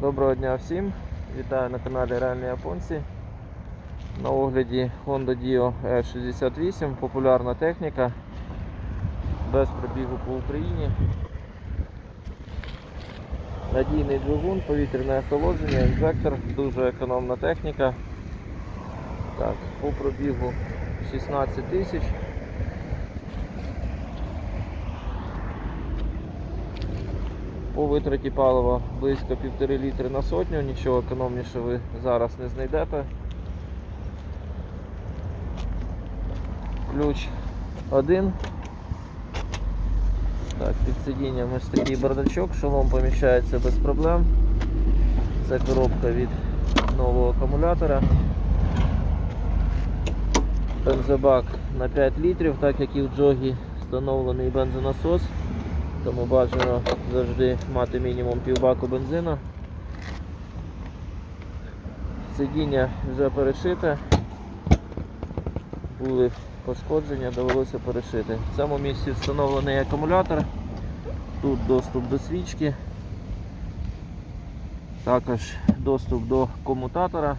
Доброго дня всім! Вітаю на каналі Реальні Японці. На огляді Honda Dio E68, популярна техніка, без пробігу по Україні. Надійний двигун, повітряне охолодження, інжектор, дуже економна техніка. Так, по пробігу 16 тисяч. По витраті палива близько 1,5 літри на сотню, нічого економніше ви зараз не знайдете. Ключ один. Так, під сидінням ось такий бардачок, шолом поміщається без проблем. Це коробка від нового акумулятора. Бензобак на 5 літрів, так як і в джогі встановлений бензонасос. Тому бажано завжди мати мінімум півбаку бензину. Сидіння вже перешите. Були пошкодження, довелося перешити. В цьому місці встановлений акумулятор. Тут доступ до свічки. Також доступ до комутатора.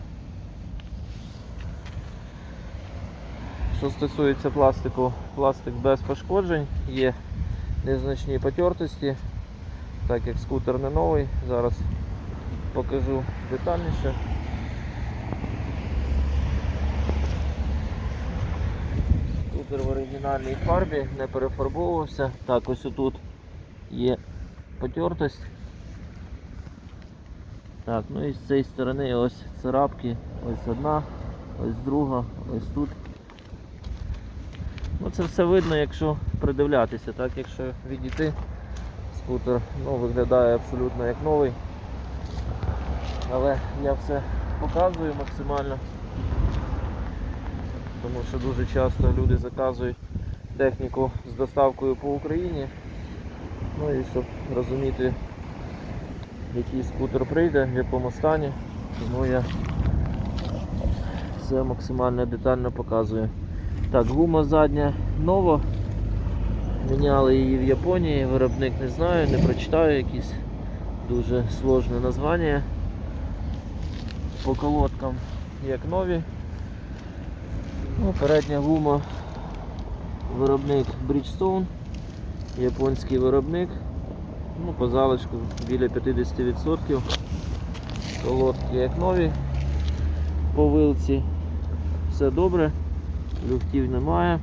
Що стосується пластику, пластик без пошкоджень, є незначні потертості, так як скутер не новий, зараз покажу детальніше. Скутер в оригінальній фарбі, не перефарбовувався. Так, ось тут є потертость. Так, ну і з цієї сторони ось царапки, ось одна, ось друга, ось тут. Ну це все видно, якщо придивлятися, так якщо відійти, скутер ну, виглядає абсолютно як новий. Але я все показую максимально. Тому що дуже часто люди заказують техніку з доставкою по Україні. Ну і щоб розуміти, який скутер прийде, в якому стані. Тому я все максимально детально показую. Так, гума задня нова. Міняли її в Японії, виробник не знаю, не прочитаю якісь дуже сложне названня. По колодкам як нові. Ну, передня гума виробник Bridgestone, японський виробник. Ну, по залишку біля 50%. Колодки як нові. По вилці все добре люфтів немає.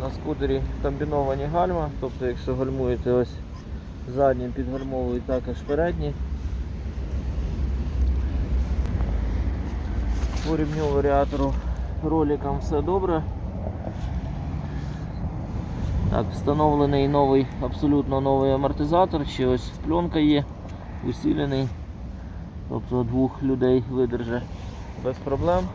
На скутері комбіновані гальма, тобто якщо гальмуєте ось заднім підгальмовують також передні. По рівню варіатору роликам все добре. Так, встановлений новий, абсолютно новий амортизатор, ще ось пленка є, усилений, тобто двох людей видерже без проблем.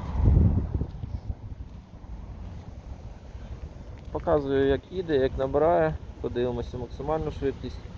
Показую як іде, як набирає, подивимося максимальну швидкість.